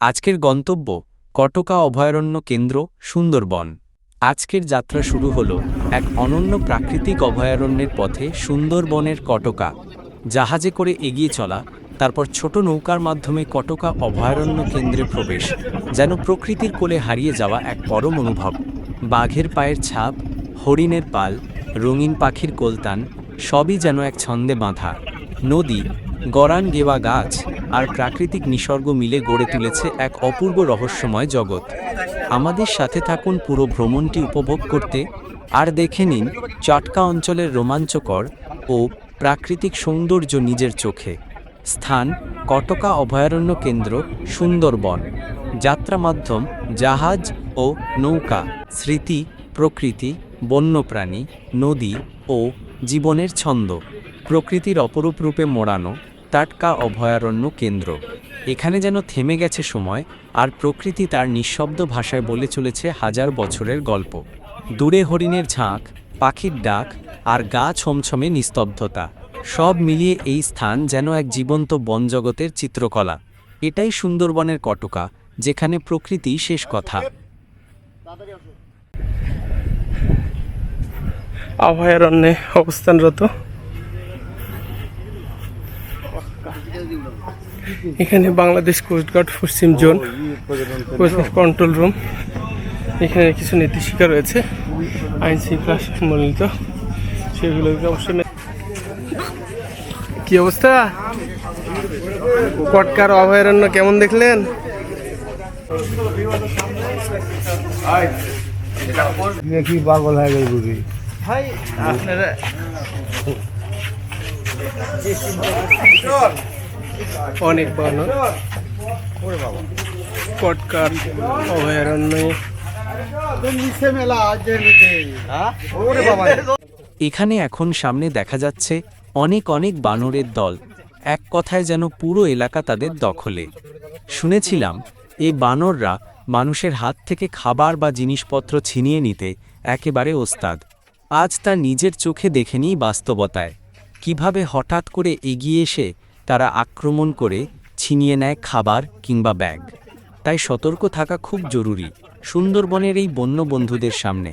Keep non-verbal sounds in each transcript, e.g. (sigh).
আজকের গন্তব্য কটকা অভয়ারণ্য কেন্দ্র সুন্দরবন। আজকের যাত্রা শুরু হলো এক অনন্য প্রাকৃতিক অভয়ারণ্যের পথে সুন্দরবনের কটকা। জাহাজে করে এগিয়ে চলা, তারপর ছোট নৌকার মাধ্যমে কটকা অভয়ারণ্য কেন্দ্রে প্রবেশ, যেন প্রকৃতির কোলে হারিয়ে যাওয়া এক পরম অনুভব। বাঘের পায়ের ছাপ, হরিণের পাল, রঙিন পাখির কোলতান, সবই যেন এক ছন্দে বাঁধা। নদী গরান গেওয়া গাছ আর প্রাকৃতিক নিসর্গ মিলে গড়ে তুলেছে এক অপূর্ব রহস্যময় জগৎ। আমাদের সাথে থাকুন পুরো ভ্রমণটি উপভোগ করতে আর দেখে নিন চটকা অঞ্চলের রোমাঞ্চকর ও প্রাকৃতিক সৌন্দর্য নিজের চোখে। স্থান কটকা অভয়ারণ্য কেন্দ্র সুন্দরবন। যাত্রা মাধ্যম জাহাজ ও নৌকা, স্মৃতি, প্রকৃতি, বন্যপ্রাণী, নদী ও জীবনের ছন্দ। প্রকৃতির অপরূপ রূপে মোড়ানো টাটকা অভয়ারণ্য কেন্দ্র। এখানে যেন থেমে গেছে সময় আর প্রকৃতি তার নিঃশব্দ ভাষায় বলে চলেছে হাজার বছরের গল্প। দূরে হরিণের ঝাঁক, পাখির ডাক আর গা ছমছমে নিস্তব্ধতা। সব মিলিয়ে এই স্থান যেন এক জীবন্ত বনজগতের চিত্রকলা। এটাই সুন্দরবনের কটকা, যেখানে প্রকৃতি শেষ কথা। অভয়ারণ্যে অবস্থানরত। এখানে বাংলাদেশ কোস্টগার্ড পশ্চিম জোন কন্ট্রোল রুম এখানে কিছু নির্দেশিকা রয়েছে আইন শৃঙ্খলা সম্বলিত। সেগুলোকে অবশ্যই কি অবস্থা? কটকার অভয়ারণ্য কেমন দেখলেন? দেখি পাগল হয়ে গেল বুঝি অনেক বানর কটকার এখানে এখন সামনে দেখা যাচ্ছে অনেক অনেক বানরের দল। এক কথায় যেন পুরো এলাকা তাদের দখলে। শুনেছিলাম এই বানররা মানুষের হাত থেকে খাবার বা জিনিসপত্র ছিনিয়ে নিতে একেবারে ওস্তাদ। আজ তা নিজের চোখে দেখে নিই বাস্তবতায়। কীভাবে হঠাৎ করে এগিয়ে এসে তারা আক্রমণ করে ছিনিয়ে নেয় খাবার কিংবা ব্যাগ। তাই সতর্ক থাকা খুব জরুরি সুন্দরবনের এই বন্য বন্ধুদের সামনে।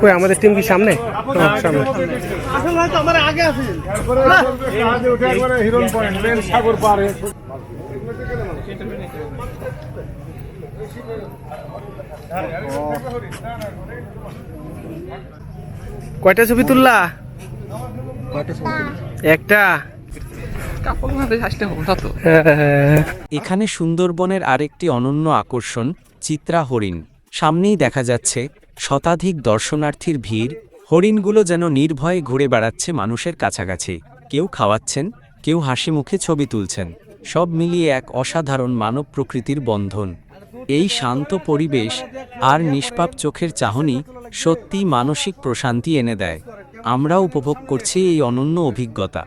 কই আমাদের টিম কি সামনে? সামনে। হিরন পয়েন্ট মেন সাগর পারে কয়টা ছবি তুললা? একটা। হ্যাঁ, এখানে সুন্দরবনের আরেকটি অনন্য আকর্ষণ চিত্রা হরিণ। সামনেই দেখা যাচ্ছে শতাধিক দর্শনার্থীর ভিড়। হরিণগুলো যেন নির্ভয়ে ঘুরে বেড়াচ্ছে মানুষের কাছাকাছি। কেউ খাওয়াচ্ছেন, কেউ হাসি মুখে ছবি তুলছেন। সব মিলিয়ে এক অসাধারণ মানব প্রকৃতির বন্ধন। এই শান্ত পরিবেশ আর নিষ্পাপ চোখের চাহনি সত্যি মানসিক প্রশান্তি এনে দেয়। আমরাও উপভোগ করছি এই অনন্য অভিজ্ঞতা।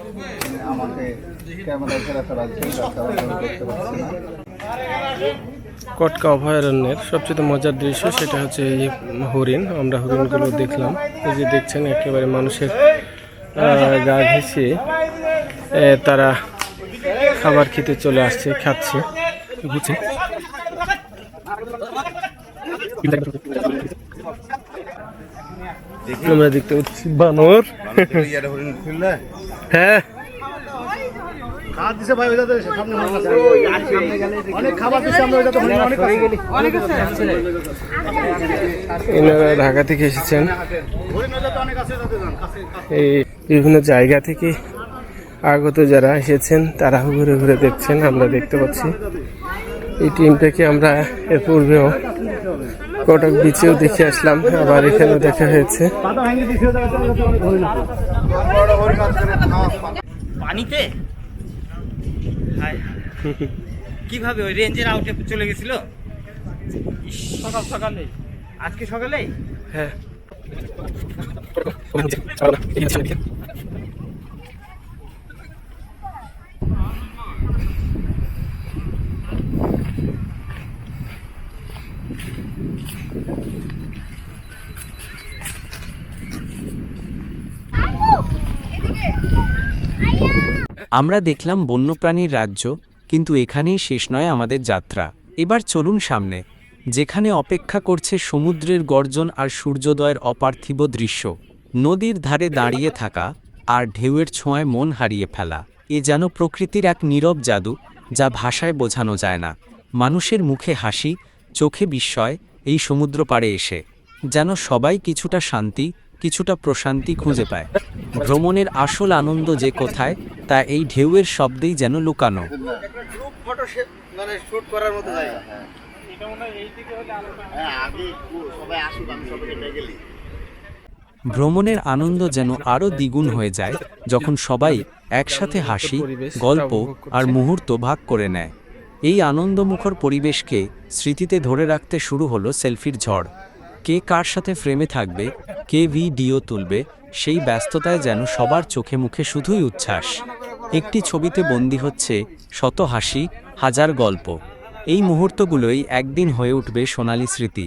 না। কটকা অভয়ারণ্যের সবচেয়ে মজার দৃশ্য সেটা হচ্ছে এই হরিণ আমরা হরিণগুলো দেখলাম। এই যে দেখছেন একেবারে মানুষের গা ঘেঁষে এ, তারা খাবার খেতে চলে আসছে খাচ্ছে বুঝছে আমরা দেখতে পাচ্ছি বানর। হ্যাঁ। খাবার দিছে ভাই সামনে হরিণ আছে। অনেক খাবার দিছে আমরা হরিণ অনেক আছে। এনারা ঢাকা থেকে এসেছেন অনেক। এই বিভিন্ন জায়গা থেকে আগত যারা এসেছেন তারা ঘুরে ঘুরে দেখছেন আমরা দেখতে পাচ্ছি এই টিমটাকে আমরা এর পূর্বেও কটক বিচেও দেখে আসলাম আবার এখানেও দেখা হয়েছে অনেক। পানিতে হায়। কীভাবে ওই রেঞ্জের আউটে চলে গেছিল? সকাল সকালে আজকে সকালে হ্যাঁ। (laughs) আমরা দেখলাম বন্যপ্রাণীর রাজ্য, কিন্তু এখানেই শেষ নয় আমাদের যাত্রা। এবার চলুন সামনে, যেখানে অপেক্ষা করছে সমুদ্রের গর্জন আর সূর্যোদয়ের অপার্থিব দৃশ্য। নদীর ধারে দাঁড়িয়ে থাকা আর ঢেউয়ের ছোঁয়ায় মন হারিয়ে ফেলা, এ যেন প্রকৃতির এক নীরব জাদু, যা ভাষায় বোঝানো যায় না। মানুষের মুখে হাসি, চোখে বিস্ময়, এই সমুদ্র পাড়ে এসে, যেন সবাই কিছুটা শান্তি কিছুটা প্রশান্তি খুঁজে পায়। ভ্রমণের আসল আনন্দ যে কোথায় তা এই ঢেউয়ের শব্দেই যেন লুকানো। মানে জায়গা। ভ্রমণের আনন্দ যেন আরও দ্বিগুণ হয়ে যায় যখন সবাই একসাথে হাসি গল্প আর মুহূর্ত ভাগ করে নেয়। এই আনন্দমুখর পরিবেশকে স্মৃতিতে ধরে রাখতে শুরু হলো সেলফির ঝড়। কে কার সাথে ফ্রেমে থাকবে, কে ভিডিও তুলবে, সেই ব্যস্ততায় যেন সবার চোখে মুখে শুধুই উচ্ছ্বাস। একটি ছবিতে বন্দি হচ্ছে শত হাসি, হাজার গল্প। এই মুহূর্তগুলোই একদিন হয়ে উঠবে সোনালী স্মৃতি,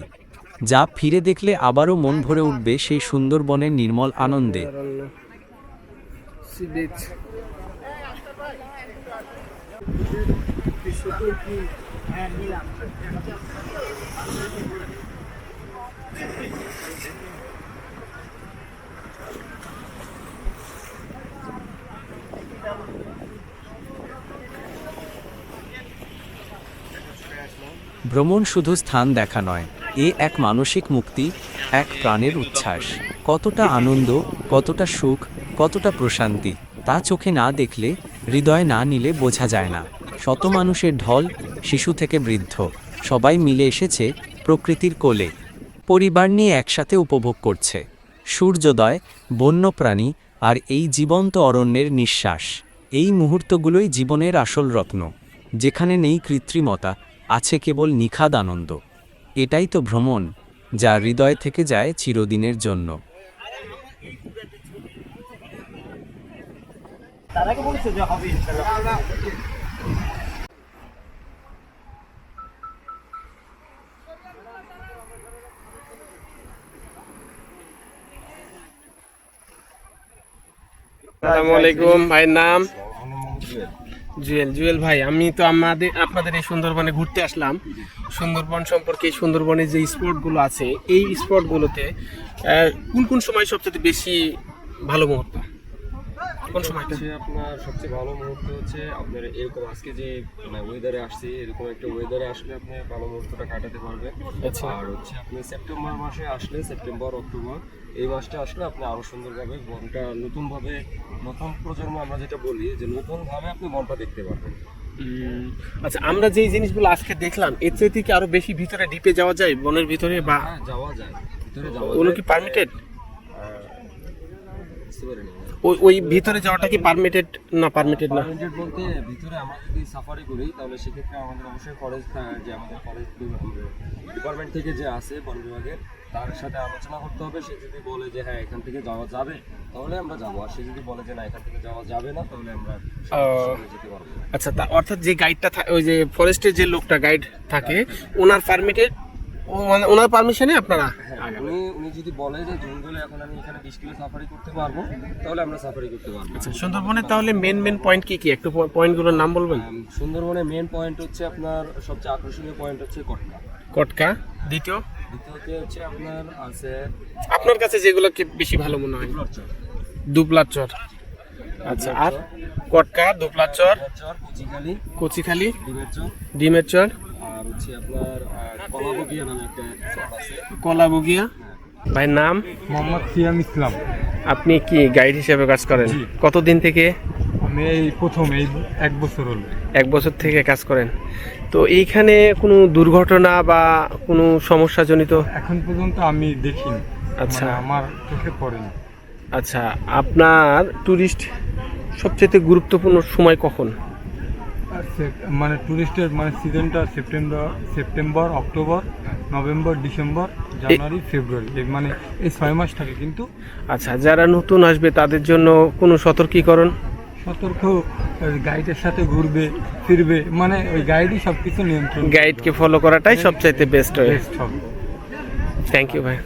যা ফিরে দেখলে আবারও মন ভরে উঠবে সেই সুন্দরবনের নির্মল আনন্দে। বিচ ভ্রমণ শুধু স্থান দেখা নয়, এ এক মানসিক মুক্তি, এক প্রাণের উচ্ছ্বাস। কতটা আনন্দ, কতটা সুখ, কতটা প্রশান্তি, তা চোখে না দেখলে, হৃদয় না নিলে বোঝা যায় না। শত মানুষের ঢল, শিশু থেকে বৃদ্ধ, সবাই মিলে এসেছে প্রকৃতির কোলে। পরিবার নিয়ে একসাথে উপভোগ করছে। সূর্যোদয়, বন্যপ্রাণী আর এই জীবন্ত অরণ্যের নিঃশ্বাস। এই মুহূর্তগুলোই জীবনের আসল রত্ন, যেখানে নেই কৃত্রিমতা, আছে কেবল নিখাদ আনন্দ। এটাই তো ভ্রমণ, যা হৃদয় থেকে যায় চিরদিনের জন্য। তারাকে বলেছে যে হবে ভাইয়ের নাম? জুয়েল জুয়েল ভাই আমি তো আমাদের আপনাদের এই সুন্দরবনে ঘুরতে আসলাম। সুন্দরবন সম্পর্কে সুন্দরবনে যে স্পটগুলো আছে এই স্পটগুলোতে কোন কোন সময় সবচেয়ে বেশি ভালো মুহূর্ত? কোন সময়টা? হচ্ছে আপনার সবচেয়ে ভালো মুহূর্ত হচ্ছে আপনার এরকম আজকে যে মানে ওয়েদারে আসছে এরকম একটা ওয়েদারে আসলে আপনি ভালো মুহূর্তটা কাটাতে পারবেন। আচ্ছা। আর হচ্ছে আপনি সেপ্টেম্বর মাসে আসলে সেপ্টেম্বর অক্টোবর এই মাসটা আসলে আপনি আরও সুন্দরভাবে বনটা নতুনভাবে নতুন প্রজন্ম আমরা যেটা বলি যে নতুনভাবে আপনি বনটা দেখতে পারবেন। আচ্ছা আমরা যে জিনিসগুলো আজকে দেখলাম এর চেয়ে কি আরও বেশি ভিতরে ডিপে যাওয়া যায় বনের ভিতরে বা হ্যাঁ যাওয়া যায়। ভিতরে যাওয়া ওগুলো কি পারমিটেড ওই ওই ভিতরে যাওয়াটা কি পারমিটেড না পারমিটেড না? পারমিটেড বলতে ভিতরে আমরা যদি সাফারি করি তাহলে সেক্ষেত্রে আমাদের অবশ্যই ফরেস্ট যে আমাদের ফরেস্ট ডিপার্টমেন্ট থেকে যে আছে বন বিভাগের তার সাথে আলোচনা করতে হবে। সে যদি বলে যে হ্যাঁ এখান থেকে যাওয়া যাবে তাহলে আমরা যাব। আর সে যদি বলে যে না এখান থেকে যাওয়া যাবে না তাহলে আমরা যেতে পারব আচ্ছা তা অর্থাৎ যে গাইডটা ওই যে ফরেস্টের যে লোকটা গাইড থাকে ওনার পারমিটেড মানে ওনার পারমিশনে আপনারা? হ্যাঁ উনি উনি যদি বলে যে জঙ্গলে এখন আমি এখানে বিশ কিলো সাফারি করতে পারব তাহলে আমরা সাফারি করতে পারব। আচ্ছা সুন্দরবনের তাহলে মেন মেন পয়েন্ট কি কি? একটু পয়েন্টগুলোর নাম বলবেন? আম, সুন্দরবনের মেন পয়েন্ট হচ্ছে আপনার সবচেয়ে আকর্ষণীয় পয়েন্ট হচ্ছে কটকা। কটকা দ্বিতীয়? দ্বিতীয়তে হচ্ছে আপনার আছে আপনার কাছে যেগুলো কি বেশি ভালো মনে হয়? দুবলার চর। আচ্ছা আর কটকা দুবলার চর চর কুচিখালি কচিখালি ডিমের চর। ডিমের চর আর হচ্ছে আপনার কলাবগিয়া নামে একটা আছে। কলাবগিয়া ভাই নাম? মোহাম্মদ সিয়াম ইসলাম। আপনি কি গাইড হিসেবে কাজ করেন। কতদিন থেকে? আমি এই প্রথম এই এক বছর হলো। এক বছর থেকে কাজ করেন। তো এইখানে কোনো দুর্ঘটনা বা কোনো সমস্যাজনিত? এখন পর্যন্ত আমি দেখিনি। আচ্ছা। মানে আমার চোখে পড়েনি আচ্ছা আপনার ট্যুরিস্ট সবচেয়ে গুরুত্বপূর্ণ সময় কখন? মানে টুরিস্টের মানে সিজনটা September September October November December January February মানে এই ছয় মাস থাকে কিন্তু আচ্ছা যারা নতুন আসবে তাদের জন্য কোনো সতর্কীকরণ? সতর্ক গাইডের সাথে ঘুরবে ফিরবে মানে ওই গাইডই সব কিছু নিয়ন্ত্রণ গাইডকে ফলো করাটাই সবচাইতে বেস্ট হয়। থ্যাংক ইউ ভাই